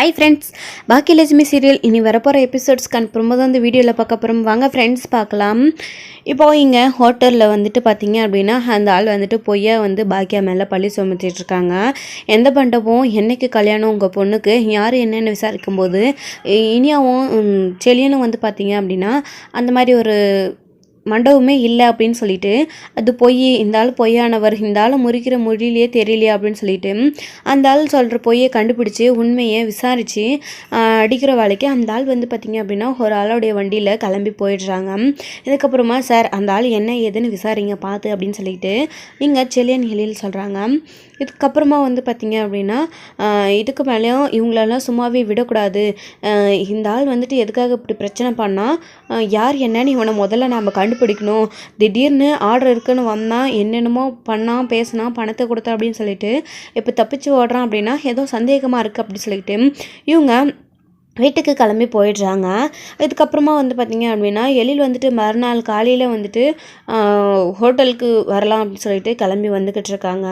Hi friends Baakiyalakshmi serial இனி வரப்போகிற episodes கன்ஃபார்மாக தான் இந்த வீடியோவில் பார்க்க போகிறோம் வாங்க ஃப்ரெண்ட்ஸ் பார்க்கலாம். இப்போ இங்கே ஹோட்டலில் வந்துட்டு பார்த்தீங்க அப்படின்னா அந்த ஆள் வந்துட்டு பொய்யா வந்து பாக்கியா மேலே பழி சுமத்திட்டுருக்காங்க எந்த மண்டபம் என்னைக்கு கல்யாணம்? உங்கள் பொண்ணுக்கு? யார் என்னென்னு விசாரிக்கும் போது இனியாவும் செளியனும் செலியனும் வந்து பார்த்தீங்க அப்படின்னா அந்த மாதிரி ஒரு மண்டபமே இல்லை அப்படின்னு சொல்லிட்டு அது பொய் இந்த ஆள் பொய்யானவர் இந்த ஆள் முறிக்கிற மொழியிலே தெரியலையே அப்படின்னு சொல்லிட்டு அந்த ஆள் சொல்கிற பொய்யை கண்டுபிடிச்சி உண்மையை விசாரித்து அடிக்கிற வேலைக்கு அந்த ஆள் வந்து பார்த்திங்க அப்படின்னா ஒரு ஆளுடைய வண்டியில் கிளம்பி போயிடுறாங்க. இதுக்கப்புறமா சார் அந்த ஆள் என்ன ஏதுன்னு விசாரிங்க பார்த்து அப்படின்னு சொல்லிட்டு இங்கே செல்லியன் ஹெலியில் சொல்கிறாங்க இதுக்கப்புறமா வந்து பார்த்திங்க அப்படின்னா இதுக்கு மேலேயும் இவங்களெல்லாம் சும்மாவே விடக்கூடாது. இந்த ஆள் வந்துட்டு எதுக்காக இப்படி பிரச்சனை பண்ணால் யார் என்னன்னு இவனை முதல்ல நாம் கண்டுபிடிக்கணும். திடீர்னு ஆர்டர் இருக்குன்னு வந்தான் என்னென்னமோ பண்ணான் பேசினான் பணத்தை கொடுத்தா அப்படின்னு சொல்லிட்டு இப்போ தப்பிச்சு ஓடுறான் அப்படின்னா ஏதோ சந்தேகமாக இருக்குது அப்படின்னு சொல்லிட்டு இவங்க வீட்டுக்கு கிளம்பி போயிடுறாங்க. இதுக்கப்புறமா வந்து பார்த்திங்க அப்படின்னா எழில் வந்துட்டு மறுநாள் காலையில் வந்துட்டு ஹோட்டலுக்கு வரலாம் அப்படின்னு சொல்லிட்டு கிளம்பி வந்துக்கிட்டு இருக்காங்க.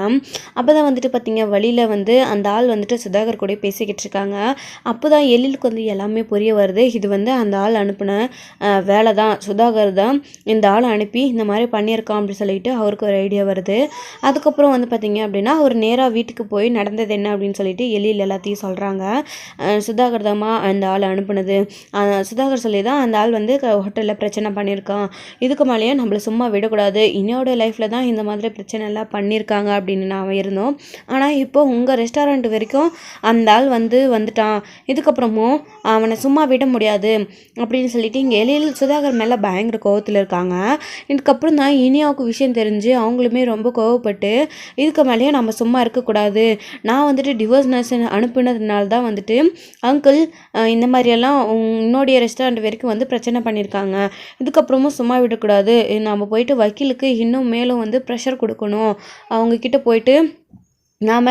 அப்போ தான் வந்துட்டு பார்த்திங்க வழியில் வந்து அந்த ஆள் வந்துட்டு சுதாகர் கூட பேசிக்கிட்டு இருக்காங்க. அப்போ தான் எழிலுக்கு வந்து எல்லாமே புரிய வருது. இது வந்து அந்த ஆள் அனுப்பின வேலை தான். சுதாகர் தான் இந்த ஆளை அனுப்பி இந்த மாதிரி பண்ணியிருக்கான் அப்படின்னு சொல்லிட்டு அவருக்கு ஒரு ஐடியா வருது. அதுக்கப்புறம் வந்து பார்த்திங்க அப்படின்னா அவர் நேராக வீட்டுக்கு போய் நடந்தது என்ன அப்படின்னு சொல்லிட்டு எழில் எல்லாத்தையும் சொல்கிறாங்க சுதாகர் தாம்மா அந்த ஆளை அனுப்புனது. சுதாகர் சொல்லி தான் அந்த ஆள் வந்து ஹோட்டலில் பிரச்சனை பண்ணியிருக்கான். இதுக்கு மேலேயும் நம்மளை சும்மா விடக்கூடாது. இன்னையோட லைஃப்பில் தான் இந்த மாதிரி பிரச்சனை எல்லாம் பண்ணியிருக்காங்க அப்படின்னு நான் இருந்தோம். ஆனால் இப்போ உங்கள் ரெஸ்டாரண்ட் வரைக்கும் அந்த ஆள் வந்து வந்துட்டான். இதுக்கப்புறமும் அவனை சும்மா விட முடியாது அப்படின்னு சொல்லிட்டு இங்கே எழில் சுதாகர் மேலே பயங்கர கோவத்தில் இருக்காங்க. இதுக்கப்புறம் தான் இனியாவுக்கு விஷயம் தெரிஞ்சு அவங்களுமே ரொம்ப கோவப்பட்டு இதுக்கு மேலேயும் நம்ம சும்மா இருக்கக்கூடாது. நான் வந்துட்டு டிவோர்ஸ் நர்ஸ் அனுப்புனதுனால தான் வந்துட்டு அங்கிள் இந்த மாதிரியெல்லாம் உன்னுடைய ரெஸ்டாரண்ட் வரைக்கும் வந்து பிரச்சனை பண்ணியிருக்காங்க. இதுக்கப்புறமும் சும்மா விடக்கூடாது. நம்ம போயிட்டு வக்கீலுக்கு இன்னும் மேலும் வந்து ப்ரெஷர் கொடுக்கணும். அவங்கக்கிட்ட போயிட்டு நாம்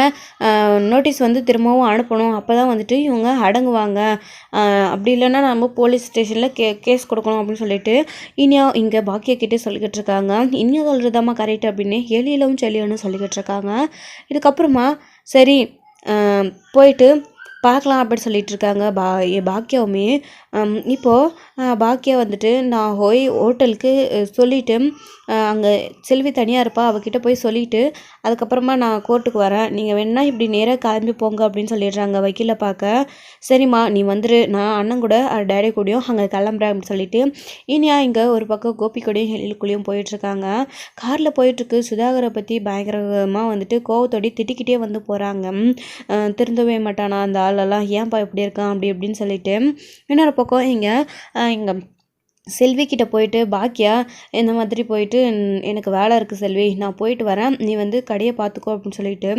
நோட்டீஸ் வந்து திரும்பவும் அனுப்பணும். அப்போ தான் வந்துட்டு இவங்க அடங்குவாங்க. அப்படி இல்லைன்னா நம்ம போலீஸ் ஸ்டேஷனில் கே கேஸ் கொடுக்கணும் அப்படின்னு சொல்லிட்டு இனியா இங்கே பாக்கியக்கிட்டே சொல்லிக்கிட்டு இருக்காங்க. இனியா சொல்கிறதாம்மா கரெக்ட் அப்படின்னு எளியிலவும் செல்லியனும் சொல்லிக்கிட்டு இருக்காங்க. இதுக்கப்புறமா சரி போயிட்டு பார்க்கலாம் அப்படின்னு சொல்லிட்டு இருக்காங்க பா எ- பாக்கியாவுமே. இப்போது பாக்கியா வந்துட்டு நான் போய் ஹோட்டலுக்கு சொல்லிவிட்டு அங்கே செல்வி தனியாக இருப்பா அவகிட்ட போய் சொல்லிவிட்டு அதுக்கப்புறமா நான் கோர்ட்டுக்கு வரேன். நீங்கள் வேணா இப்படி நேராக கிளம்பி போங்க அப்படின்னு சொல்லிடுறாங்க வக்கீலை பார்க்க. சரிம்மா நீ வந்துரு. நான் அண்ணன் கூட டேடி கூடயும் அங்கே கிளம்புறேன் அப்படின்னு சொல்லிட்டு இனியா இங்கே ஒரு பக்கம் கோபி கூடயும் ஹெலிலுக்குள்ளேயும் போயிட்டுருக்காங்க. காரில் போயிட்டுருக்கு. சுதாகரை பற்றி பயங்கரமாக வந்துட்டு கோவத்தோடி திட்டிக்கிட்டே வந்து போகிறாங்க திருந்தவே மாட்டானா? அந்த ஆளெல்லாம் ஏன்பா இப்படி இருக்கான்? அப்படி இப்படின்னு சொல்லிட்டு இன்னொரு பக்கம் இங்கே இங்கே செல்விக்கிட்ட போயிட்டு பாக்கியா இந்த மாதிரி போயிட்டு எனக்கு வேலை இருக்குது செல்வி. நான் போயிட்டு வரேன். நீ வந்து கடையை பார்த்துக்கோ அப்படின்னு சொல்லிட்டு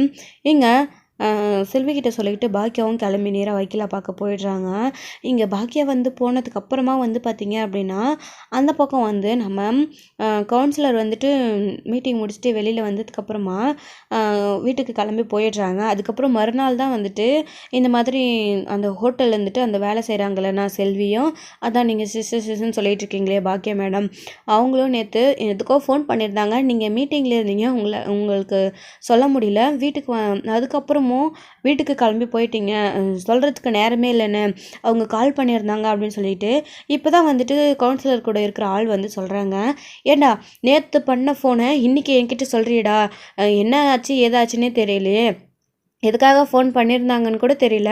இங்கே செல்வி சொல்லிக்கிட்டு பாக்கியாவும் கிளம்பி நேராக வக்கீலா பார்க்க போயிடுறாங்க. இங்கே பாக்கியா வந்து போனதுக்கு அப்புறமா வந்து பார்த்தீங்க அப்படின்னா அந்த பக்கம் வந்து நம்ம கவுன்சிலர் வந்துட்டு மீட்டிங் முடிச்சுட்டு வெளியில் வந்ததுக்கப்புறமா வீட்டுக்கு கிளம்பி போயிடுறாங்க. அதுக்கப்புறம் மறுநாள் தான் வந்துட்டு இந்த மாதிரி அந்த ஹோட்டல் வந்துட்டு அந்த வேலை செய்கிறாங்களே நான் செல்வியும் அதான் நீங்கள் சிஸ்டர் சிஸ்டர்னு சொல்லிட்டு இருக்கீங்களே பாக்கியா மேடம். அவங்களும் நேற்று எதுக்கோ ஃபோன் பண்ணியிருந்தாங்க. நீங்கள் மீட்டிங்கில் இருந்தீங்க உங்களை உங்களுக்கு சொல்ல முடியல. வீட்டுக்கு அதுக்கப்புறம் அதுக்கப்புறமும் வீட்டுக்கு கிளம்பி போயிட்டீங்க. சொல்கிறதுக்கு நேரமே இல்லைன்னு அவங்க கால் பண்ணியிருந்தாங்க அப்படின்னு சொல்லிட்டு இப்போ தான் வந்துட்டு கவுன்சிலர் கூட இருக்கிற ஆள் வந்து சொல்கிறாங்க ஏண்டா நேற்று பண்ண ஃபோனை இன்றைக்கி என்கிட்ட சொல்கிறியடா என்ன ஆச்சு ஏதாச்சுன்னே தெரியலையே. எதுக்காக ஃபோன் பண்ணியிருந்தாங்கன்னு கூட தெரியல.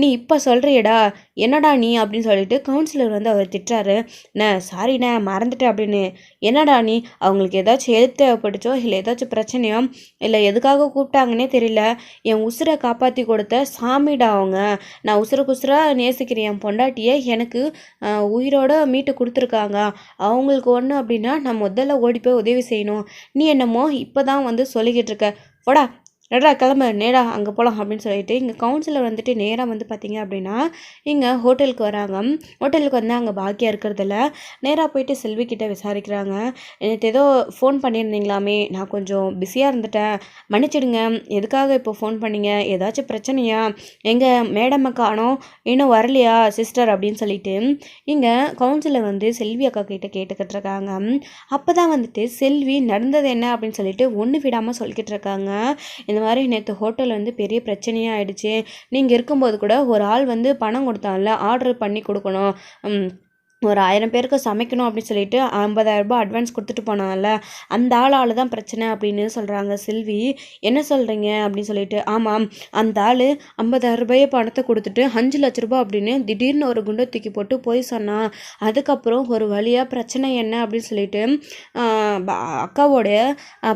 நீ இப்போ சொல்கிறியடா என்னடா நீ அப்படின்னு சொல்லிட்டு கவுன்சிலர் வந்து அவர் திட்டாரு அண்ணே சாரிண்ணே மறந்துட்டேன் அப்படின்னு. என்னடா நீ? அவங்களுக்கு ஏதாச்சும் ஹெல்ப் தேவைப்பட்டுச்சோ? இல்லை ஏதாச்சும் பிரச்சனையோ? இல்லை எதுக்காக கூப்பிட்டாங்கன்னே தெரியல. என் உசுரை காப்பாற்றி கொடுத்த சாமிடா அவங்க. நான் உசுர குசுரா நேசிக்கிறேன். என் பொண்டாட்டியை எனக்கு உயிரோட மீட்டு கொடுத்துருக்காங்க. அவங்களுக்கு ஒன்று அப்படின்னா நான் முதல்ல ஓடி போய் உதவி செய்யணும். நீ என்னமோ இப்போ தான் வந்து சொல்லிக்கிட்டு இருக்க. போடா நடா கிளம்பு நேடா அங்கே போகலாம் அப்படின்னு சொல்லிட்டு இங்கே கவுன்சிலர் வந்துட்டு நேராக வந்து பார்த்தீங்க அப்படின்னா இங்கே ஹோட்டலுக்கு வராங்க. ஹோட்டலுக்கு வந்து அங்கே பாக்கியாக இருக்கிறதில்ல. நேராக போயிட்டு செல்வி கிட்டே விசாரிக்கிறாங்க. எனக்கு ஏதோ ஃபோன் பண்ணியிருந்தீங்களாமே நான் கொஞ்சம் பிஸியாக இருந்துட்டேன். மன்னிச்சிடுங்க. எதுக்காக இப்போ ஃபோன் பண்ணீங்க? ஏதாச்சும் பிரச்சனையா? எங்கள் மேடம் காணோம் இன்னும் வரலையா சிஸ்டர் அப்படின்னு சொல்லிட்டு இங்கே கவுன்சிலர் வந்து செல்வி அக்கா கிட்டே கேட்டுக்கிட்டு இருக்காங்க அப்போ தான் வந்துட்டு செல்வி நடந்தது என்ன அப்படின்னு சொல்லிட்டு ஒன்று விடாமல் சொல்லிக்கிட்டு இருக்காங்க இந்த மாதிரி நேற்று ஹோட்டலில் வந்து பெரிய பிரச்சனையாக ஆயிடுச்சு. நீங்கள் இருக்கும்போது கூட ஒரு ஆள் வந்து பணம் கொடுத்தான்ல ஆர்டர் பண்ணி கொடுக்கணும். ஒரு ஆயிரம் பேருக்கு சமைக்கணும் அப்படின்னு சொல்லிட்டு ஐம்பதாயிரரூபா அட்வான்ஸ் கொடுத்துட்டு போனால அந்த ஆளால் தான் பிரச்சனை அப்படின்னு சொல்கிறாங்க செல்வி. என்ன சொல்கிறீங்க அப்படின்னு சொல்லிட்டு ஆமாம் அந்த ஆள் ஐம்பதாயிரம் ரூபாயை பணத்தை கொடுத்துட்டு அஞ்சு லட்ச ரூபாய் அப்படின்னு திடீர்னு ஒரு குண்டை தூக்கி போட்டு போய் சொன்னான் அதுக்கப்புறம் ஒரு வழியாக பிரச்சனை என்ன அப்படின்னு சொல்லிட்டு அக்காவோடைய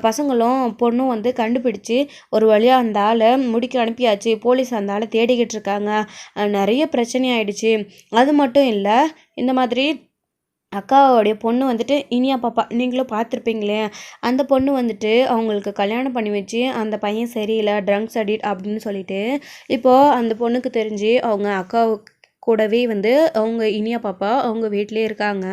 பசங்களும் பொண்ணும் வந்து கண்டுபிடிச்சு ஒரு வழியாக அந்த ஆளை முடிக்க அனுப்பியாச்சு. போலீஸ் அந்த ஆளை தேடிக்கிட்டு இருக்காங்க. நிறைய பிரச்சனை ஆயிடுச்சு. அது மட்டும் இல்லை இந்த மாதிரி அக்காவோடைய பொண்ணு வந்துட்டு இனியா பாப்பா நீங்களும் பார்த்துருப்பீங்களே அந்த பொண்ணு வந்துட்டு அவங்களுக்கு கல்யாணம் பண்ணி வச்சு அந்த பையன் சரியில்லை ட்ரங்க்ஸ் அடிட் அப்படின்னு சொல்லிட்டு இப்போது அந்த பொண்ணுக்கு தெரிஞ்சு அவங்க அக்காவுக்கு கூடவே வந்து அவங்க இனியா பாப்பா அவங்க வீட்டிலே இருக்காங்க.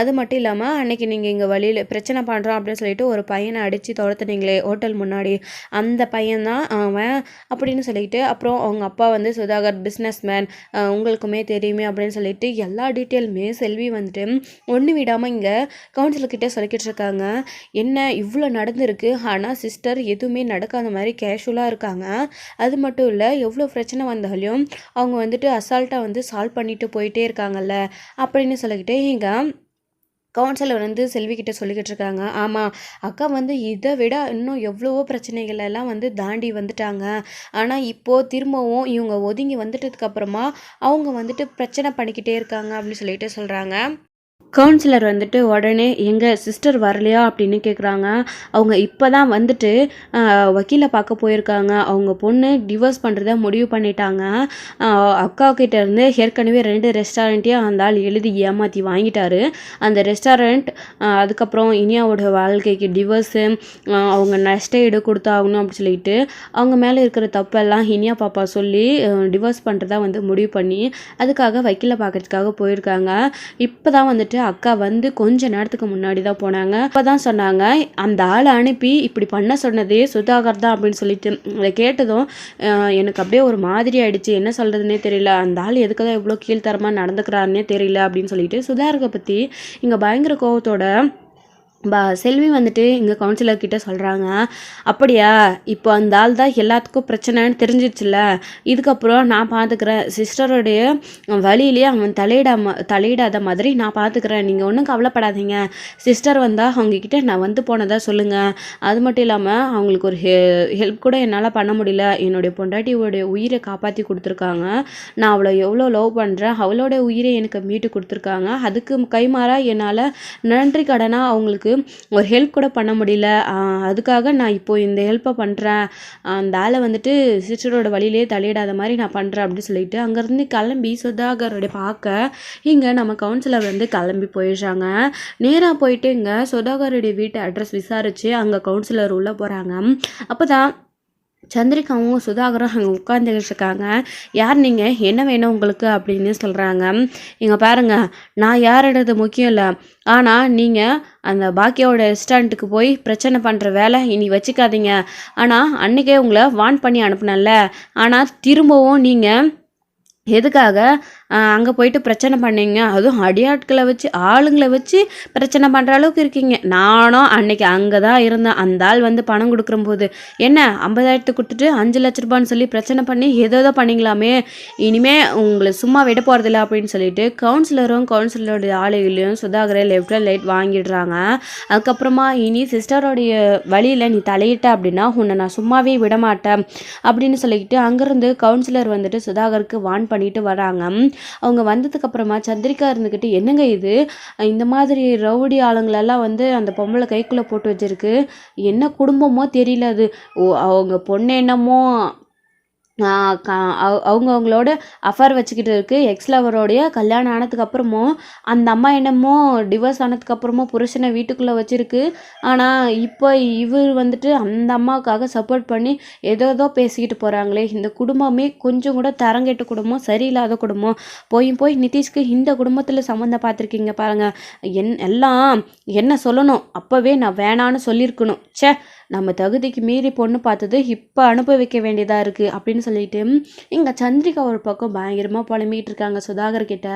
அது மட்டும் இல்லாமல் அன்னைக்கு நீங்கள் இங்கே வழியில் பிரச்சனை பண்ணுறோம் அப்படின்னு சொல்லிட்டு ஒரு பையனை அடித்து துரத்துனீங்களே ஹோட்டல் முன்னாடி. அந்த பையன்தான் அவன் அப்படின்னு சொல்லிட்டு அப்புறம் அவங்க அப்பா வந்து சுதாகர் பிஸ்னஸ் மேன் உங்களுக்குமே தெரியுமே அப்படின்னு சொல்லிட்டு எல்லா டீட்டெயிலுமே செல்வி வந்துட்டு ஒன்று விடாமல் இங்கே கவுன்சிலர்கிட்ட சொல்லிக்கிட்டு இருக்காங்க. என்ன இவ்வளோ நடந்திருக்கு? ஆனால் சிஸ்டர் எதுவுமே நடக்காத மாதிரி கேஷுவலாக இருக்காங்க. அது மட்டும் இல்லை எவ்வளோ பிரச்சனை வந்தாலும் அவங்க வந்துட்டு அசால்ட்டாக வந்து சால்வ் பண்ணிட்டு போயிட்டே இருக்காங்கல்ல அப்படின்னு சொல்லிக்கிட்டு இங்கே கவுன்சிலர் வந்து செல்விக்கிட்ட சொல்லிக்கிட்டு இருக்காங்க. ஆமாம் அக்கா வந்து இதை விட இன்னும் எவ்வளவோ பிரச்சனைகள் எல்லாம் வந்து தாண்டி வந்துட்டாங்க. ஆனால் இப்போது திரும்பவும் இவங்க ஒதுங்கி வந்துட்டதுக்கப்புறமா அவங்க வந்துட்டு பிரச்சனை பண்ணிக்கிட்டே இருக்காங்க அப்படின்னு சொல்லிட்டு சொல்கிறாங்க கவுன்சிலர் வந்துட்டு உடனே எங்கள் சிஸ்டர் வரலையா? அப்படின்னு கேட்குறாங்க அவங்க இப்போ தான் வந்துட்டு வக்கீலை பார்க்க போயிருக்காங்க. அவங்க பொண்ணு டிவோர்ஸ் பண்ணுறத முடிவு பண்ணிட்டாங்க. ஆஹ், அக்கா இருந்து ஏற்கனவே ரெண்டு ரெஸ்டாரண்ட்டையும் அந்த ஆள் எழுதி ஏமாற்றி வாங்கிட்டாரு. அந்த ரெஸ்டாரண்ட் அதுக்கப்புறம் இனியாவோட வாழ்க்கைக்கு டிவோர்ஸு அவங்க நஷ்டஈடு கொடுத்தாகணும் அப்படின்னு சொல்லிட்டு அவங்க மேலே இருக்கிற தப்பெல்லாம் இனியா பாப்பா சொல்லி டிவோர்ஸ் பண்ணுறதா வந்து முடிவு பண்ணி அதுக்காக வக்கீலை பார்க்கறதுக்காக போயிருக்காங்க. இப்போ தான் வந்துட்டு அக்கா வந்து கொஞ்ச நேரத்துக்கு முன்னாடி தான் போனாங்க. அப்போ தான் சொன்னாங்க அந்த ஆளை அனுப்பி இப்படி பண்ண சொன்னதே சுதாகர் தான் அப்படின்னு சொல்லிட்டு. அதை கேட்டதும் எனக்கு அப்படியே ஒரு மாதிரி ஆயிடுச்சு. என்ன சொல்கிறதுனே தெரியல. அந்த ஆள் எதுக்கு தான் இவ்வளோ கீழ்த்தரமாக நடந்துக்கிறாருன்னே தெரியல அப்படின்னு சொல்லிட்டு சுதாகரை பற்றி இங்கே பயங்கர கோவத்தோட பா செல்வி வந்துட்டு இங்கே கவுன்சிலர்கிட்ட சொல்கிறாங்க அப்படியா இப்போ அந்த ஆள் தான் எல்லாத்துக்கும் பிரச்சனைன்னு தெரிஞ்சிச்சுல இதுக்கப்புறம் நான் பார்த்துக்கிறேன் சிஸ்டருடைய வழியிலேயே அவன் தலையிடாம தலையிடாத மாதிரி நான் பார்த்துக்கிறேன் நீங்கள் ஒன்றும் கவலைப்படாதீங்க. சிஸ்டர் வந்தால் அவங்கக்கிட்ட நான் வந்து போனதாக சொல்லுங்கள் அது மட்டும் இல்லாமல் அவங்களுக்கு ஒரு ஹெ ஹெல்ப் கூட என்னால் பண்ண முடியல. என்னுடைய பொண்டாட்டியோடைய உயிரை காப்பாற்றி கொடுத்துருக்காங்க. நான் அவளை எவ்வளோ லவ் பண்ணுறேன் அவளோட உயிரை எனக்கு மீட்டு கொடுத்துருக்காங்க. அதுக்கு கைமாறாக என்னால் நன்றி கடனாக அவங்களுக்கு ஒரு ஹெல்ப் கூட பண்ண முடியல. அதுக்காக நான் இப்போ இந்த ஹெல்ப்பை பண்ணுறேன் அந்த ஆளை வந்துட்டு சிஸ்டரோட வழியிலே தலையிடாத மாதிரி நான் பண்ணுறேன் அப்படின்னு சொல்லிட்டு அங்கேருந்து கிளம்பி சுதாகரோட பார்க்க இங்கே நம்ம கவுன்சிலர் வந்து கிளம்பி போயிடுறாங்க. நேராக போயிட்டு இங்கே சுதாகருடைய வீட்டு அட்ரஸ் விசாரித்து அங்கே கவுன்சிலர் உள்ளே போகிறாங்க அப்போ தான் சந்திரிகாவும் சுதாகரும் அங்கே உட்காந்துக்கிட்டு இருக்காங்க யார் நீங்கள் என்ன வேணும் உங்களுக்கு? அப்படின்னு சொல்கிறாங்க இங்கே பாருங்கள் நான் யாருன்றது முக்கியம் இல்லை. ஆனால் நீங்கள் அந்த பாக்கியாவோட ரெஸ்டாரண்ட்டுக்கு போய் பிரச்சனை பண்ணுற வேலை இனி வச்சுக்காதீங்க. ஆனால் அன்றைக்கே உங்களை வார்ன் பண்ணி அனுப்புனேன்ல. ஆனால் திரும்பவும் நீங்கள் எதுக்காக அங்கே போயிட்டு பிரச்சனை பண்ணீங்க. அதுவும் அடியாட்களை வச்சு ஆளுங்களை வச்சு பிரச்சனை பண்ணுற அளவுக்கு இருக்கீங்க. நானும் அன்னைக்கு அங்கே தான் இருந்தேன். அந்த ஆள் வந்து பணம் கொடுக்குறம்போது என்ன ஐம்பதாயிரத்துக்கு கொடுத்துட்டு அஞ்சு லட்ச ரூபான்னு சொல்லி பிரச்சனை பண்ணி ஏதோ ஏதோ பண்ணிங்களாமே. இனிமே உங்களை சும்மா விட போகிறதில்ல அப்படின்னு சொல்லிட்டு கவுன்சிலரும் கவுன்சிலருடைய ஆளுகளையும் சுதாகரை லெஃப்ட் லைட் வாங்கிடுறாங்க. அதுக்கப்புறமா இனி சிஸ்டரோடைய வழியில் நீ தலையிட்ட அப்படின்னா உன்னை நான் சும்மாவே விட மாட்டேன். அப்படின்னு சொல்லிக்கிட்டு அங்கேருந்து கவுன்சிலர் வந்துட்டு சுதாகருக்கு வான் பண்ணிட்டு வராங்க. அவங்க வந்ததுக்கு அப்புறமா சந்திரிகா இருந்துக்கிட்டு என்னங்க இது? இந்த மாதிரி ரவுடி ஆளுங்களெல்லாம் வந்து அந்த பொம்பளை கைக்குள்ளே போட்டு வச்சிருக்கு. என்ன குடும்பமோ தெரியல அது. அவங்க பொண்ணு என்னமோ அவங்கவுங்களோட அவ- அஃபேர் வச்சுக்கிட்டு இருக்கு. எக்ஸ் லவரோடைய கல்யாணம் ஆனதுக்கு அப்புறமும் அந்த அம்மா என்னமோ டிவோர்ஸ் ஆனதுக்கு அப்புறமும் புருஷனை வீட்டுக்குள்ளே வச்சிருக்கு. ஆனால் இப்போ இவர் வந்துட்டு அந்த அம்மாவுக்காக சப்போர்ட் பண்ணி ஏதோ ஏதோ பேசிக்கிட்டு போகிறாங்களே இந்த குடும்பமே கொஞ்சம் கூட தரங்கெட்ட குடும்பம் சரியில்லாத குடும்பம். போய் போய் நிதிஷ்க்கு இந்த குடும்பத்தில் சம்மந்தம் பார்த்துருக்கீங்க பாருங்க. என் எல்லாம் என்ன சொல்லணும்? அப்போவே நான் வேணான்னு சொல்லியிருக்கணும். ச்சே நம்ம தகுதிக்கு மீறி பொண்ணு பார்த்தது இப்போ அனுபவிக்க வேண்டியதாக இருக்குது அப்படின்னு சொல்லிட்டு இங்கே சந்திரிகா ஒரு பக்கம் பயங்கரமாக புலம்பிக்கிட்டு இருக்காங்க. சுதாகர் கிட்ட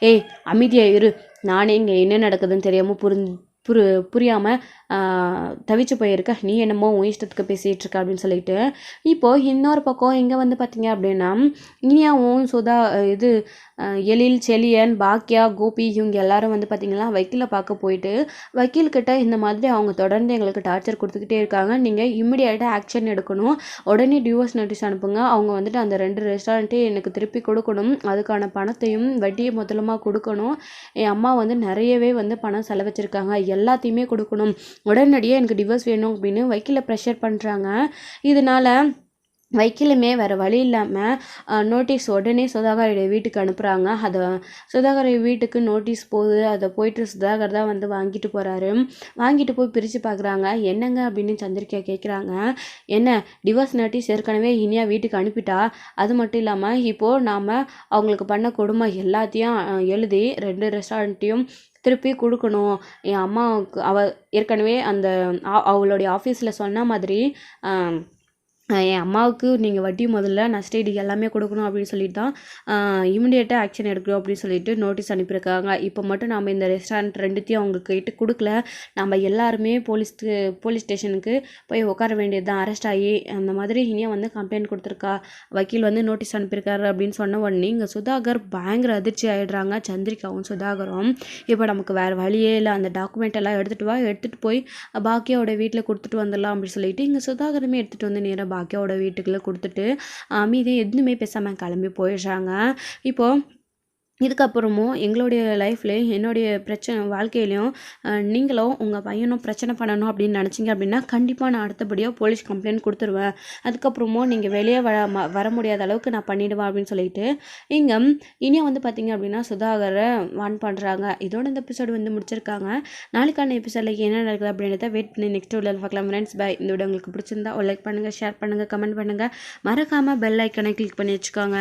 ஏய் அமைதியாக இரு. நானே இங்கே என்ன நடக்குதுன்னு தெரியாமல் புரிஞ்சு புரு புரியாமல் தவிச்சு போயிருக்க. நீ என்னமோ உன் இஷ்டத்துக்கு பேசிகிட்டு இருக்க அப்படின்னு சொல்லிட்டு. இப்போது இன்னொரு பக்கம் இங்கே வந்து பார்த்தீங்க அப்படின்னா இனியாவும் சுதா இது எழில் செலியன் பாக்கியா கோபி இவங்க எல்லாரும் வந்து பார்த்திங்கன்னா வக்கீலை பார்க்க போயிட்டு வக்கீல்கிட்ட இந்த மாதிரி அவங்க தொடர்ந்து எங்களுக்கு டார்ச்சர் கொடுத்துக்கிட்டே இருக்காங்க. நீங்கள் இம்மிடியேட்டாக ஆக்ஷன் எடுக்கணும். உடனே டிவோர்ஸ் நோட்டீஸ் அனுப்புங்க. அவங்க வந்துட்டு அந்த ரெண்டு ரெஸ்டாரண்ட்டே எனக்கு திருப்பி கொடுக்கணும். அதுக்கான பணத்தையும் வட்டியை முதலமாக கொடுக்கணும். என் அம்மா வந்து நிறையவே வந்து பணம் செலவச்சிருக்காங்க. எல்லாத்தையுமே கொடுக்கணும். உடனடியாக எனக்கு டிவோர்ஸ் வேணும் அப்படின்னு வைக்கில ப்ரெஷர் பண்ணுறாங்க இதனால் வைக்கிலுமே வேறு வழி இல்லாமல் நோட்டீஸ் உடனே சுதாகருடைய வீட்டுக்கு அனுப்புகிறாங்க அதை சுதாகருடைய வீட்டுக்கு நோட்டீஸ் போகுது அதை போயிட்டு சுதாகர் தான் வந்து வாங்கிட்டு போகிறாரு வாங்கிட்டு போய் பிரித்து பார்க்குறாங்க என்னங்க அப்படின்னு சந்திரிகா கேட்குறாங்க என்ன டிவோர்ஸ் நோட்டீஸ் ஏற்கனவே இனியாக வீட்டுக்கு அனுப்பிட்டா? அது மட்டும் இல்லாமல் இப்போது நாம் அவங்களுக்கு பண்ண கொடுமை எல்லாத்தையும் எழுதி ரெண்டு ரெஸ்டாரண்ட்டையும் திருப்பி கொடுக்கணும். என் அம்மாவுக்கு அவ ஏற்கனவே அந்த அவளுடைய ஆஃபீஸில் சொன்ன மாதிரி என் அம்மாவுக்கு நீங்கள் வட்டி முதல்ல நஷ்டஈடு எல்லாமே கொடுக்கணும் அப்படின்னு சொல்லிட்டு தான் இமிடியேட்டாக ஆக்ஷன் எடுக்கணும் அப்படின்னு சொல்லிட்டு நோட்டீஸ் அனுப்பியிருக்காங்க. இப்போ மட்டும் நம்ம இந்த ரெஸ்டாரண்ட் ரெண்டுத்தையும் அவங்க கிட்ட கொடுக்கல. நம்ம எல்லாருமே போலீஸ் போலீஸ் ஸ்டேஷனுக்கு போய் உட்கார வேண்டியது தான். அரெஸ்ட் ஆகி அந்த மாதிரி இனியா வந்து கம்ப்ளைண்ட் கொடுத்துருக்கா. வக்கீல் வந்து நோட்டீஸ் அனுப்பியிருக்காரு அப்படின்னு சொன்ன உடனே இங்கே சுதாகர் பயங்கர அதிர்ச்சி ஆகிடுறாங்க சந்திரிகாவும் சுதாகரும். இப்போ நமக்கு வேறு வழியே இல்லை. அந்த டாக்குமெண்ட் எல்லாம் எடுத்துகிட்டு வா எடுத்துகிட்டு போய் பாக்கியாவோட வீட்டில் கொடுத்துட்டு வந்துடலாம் அப்படின்னு சொல்லிட்டு இங்கே சுதாகரமே எடுத்துகிட்டு வந்து நேராக பாக்கியாவோட வீட்டுக்குள்ளே கொடுத்துட்டு மீதி எதுவுமே பேசாமல் கிளம்பி போயிடுறாங்க. இப்போது இதுக்கப்புறமும் எங்களுடைய லைஃப்லேயும் என்னுடைய பிரச்சனை வாழ்க்கையிலையும் நீங்களும் உங்கள் பையனும் பிரச்சனை பண்ணணும் அப்படின்னு நினச்சிங்க அப்படின்னா கண்டிப்பாக நான் அடுத்தபடியாக போலீஸ் கம்ப்ளைண்ட் கொடுத்துருவேன். அதுக்கப்புறமும் நீங்கள் வெளியே வர வர முடியாத அளவுக்கு நான் பண்ணிவிடுவேன் அப்படின்னு சொல்லிட்டு இங்கே இனியும் வந்து பார்த்தீங்க அப்படின்னா சுதாகரை வான் பண்ணுறாங்க இதோட இந்த எபிசோடு வந்து முடிச்சிருக்காங்க. நாளைக்கான எபிசோடில் என்ன நடக்குது அப்படின்றத வெயிட் பண்ணி நெக்ஸ்ட் உள்ள பார்க்கலாம் ஃப்ரெண்ட்ஸ் பை இந்த வீடியோ உங்களுக்கு பிடிச்சிருந்தா லைக் பண்ணுங்கள் ஷேர் பண்ணுங்கள் கமெண்ட் பண்ணுங்கள் மறக்காமல் பெல் ஐக்கனை கிளிக் பண்ணி வச்சுக்கோங்க.